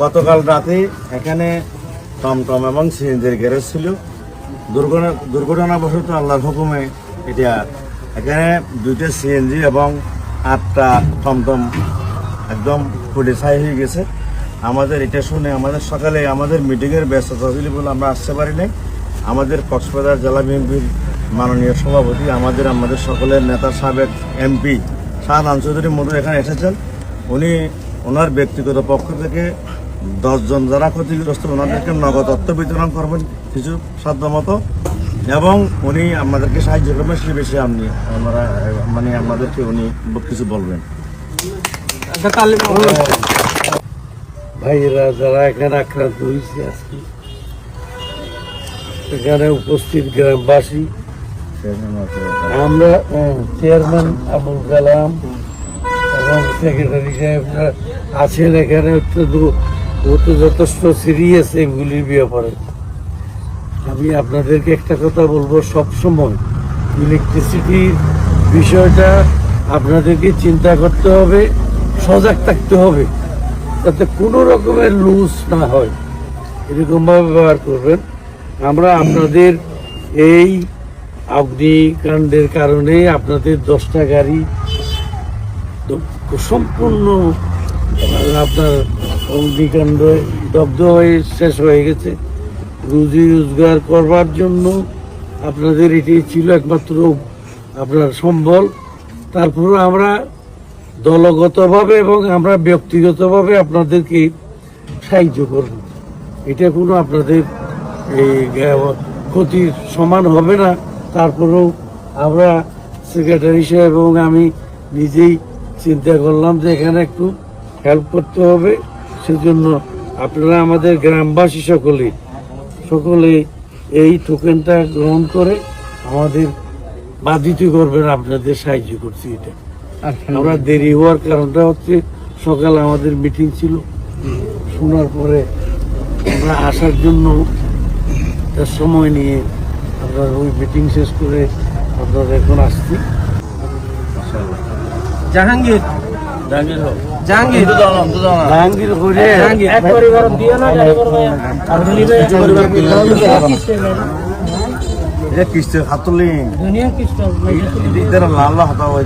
গতকাল রাতে এখানে টমটম এবং সিএনজির গ্যারেজ ছিল। দুর্ঘটনা দুর্ঘটনাবশত আল্লাহর হুকুমে এটা এখানে দুইটা সিএনজি এবং আটটা টমটম একদম পুড়ে ছাই হয়ে গেছে। আমাদের এটা শুনে আমাদের সকালে আমাদের মিটিংয়ের ব্যস্ততা ছিল বলে আমরা আসতে পারি নাই। আমাদের কক্সবাজার জেলা বিএনপির মাননীয় সভাপতি, আমাদের আমাদের সকলের নেতা সাবেক এমপি শাহাদ চৌধুরী মধু এখানে এসেছেন। উনি ওনার ব্যক্তিগত পক্ষ থেকে দশজন যারা ক্ষতিগ্রস্ত ওনাদেরকে নগদ অর্থ বিতরণ করবেন কিছু সাধ্য মতো। এবং উনি আমাদেরকে সাহায্য করবেন সে বেশি আপনি আমরা মানে আমাদেরকে উনি কিছু বলবেন। ভাইয়েরা যারা এখানে আক্রান্ত হয়েছে আজকে এখানে উপস্থিত গ্রামবাসী আমরা চেয়ারম্যান আবুল কালাম আছেন এখানে ও তো যথেষ্ট সিরিয়াস এগুলির ব্যাপারে। আমি আপনাদেরকে একটা কথা বলব, সবসময় ইলেকট্রিসিটির বিষয়টা আপনাদেরকে চিন্তা করতে হবে, সজাগ থাকতে হবে, যাতে কোনো রকমের লুজ না হয়। এরকমভাবে ব্যবহার করবেন। আমরা আপনাদের এই অগ্নিকাণ্ডের কারণে আপনাদের দশটা গাড়ি সম্পূর্ণ আপনার অগ্নিকাণ্ড দগ্ধ হয়ে শেষ হয়ে গেছে। রুজি রোজগার করবার জন্য আপনাদের এটি ছিল একমাত্র আপনার সম্বল। তারপরে আমরা দলগতভাবে এবং আমরা ব্যক্তিগতভাবে আপনাদেরকে সাহায্য করব। এটা কোনো আপনাদের এই ক্ষতির সমান হবে না। তারপরেও আমরা সেক্রেটারি সাহেব এবং আমি নিজেই চিন্তা করলাম যে এখানে একটু হেল্প করতে হবে। সেজন্য আপনারা আমাদের গ্রামবাসী সকলে সকলে এই টোকেনটা গ্রহণ করে আমাদের বাধিত করবেন আপনাদের সাহায্য করছি এটা। আমরা দেরি হওয়ার কারণটা হচ্ছে সকালে আমাদের মিটিং ছিল। শোনার পরে আমরা আসার জন্য তার সময় নিয়ে আমরা ওই মিটিং শেষ করে আমরা এখন আসছি। জাহাঙ্গীর। জাহাঙ্গীর জাহাঙ্গীর। করে জাহাঙ্গীর এক পরিবার দিও না গাড়ি করবে আর ধনী ভাই এটা কিস্তি হাতুলি দুনিয়া লাল হাতা হয়ে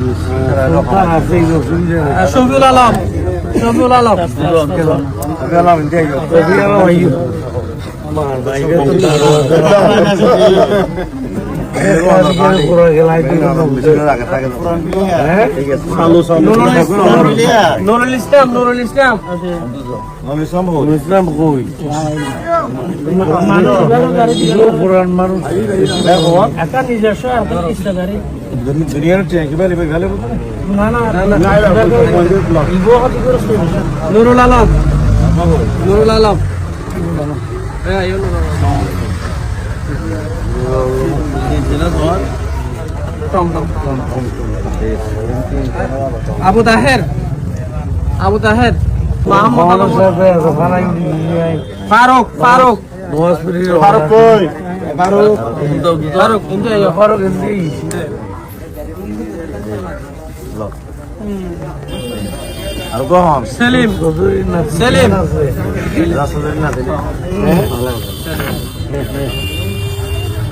শফিউল আলম। শফিউল আলম। নুরুল ইসলাম নুরুল ইসলাম ইসলাম কই পুরান মানুষ একটা নিজস্ব একটা কিস্তা দুনিয়ার ট্যাঙ্ক বেলে গেলে না না নুরুল আলম। নুরুল আলম হ্যাঁ আবু তাহের। আবু তাহের। ফারুক ফারুক। ফারুক কিন্তু এই আর কখন সেলিম। সেলিম।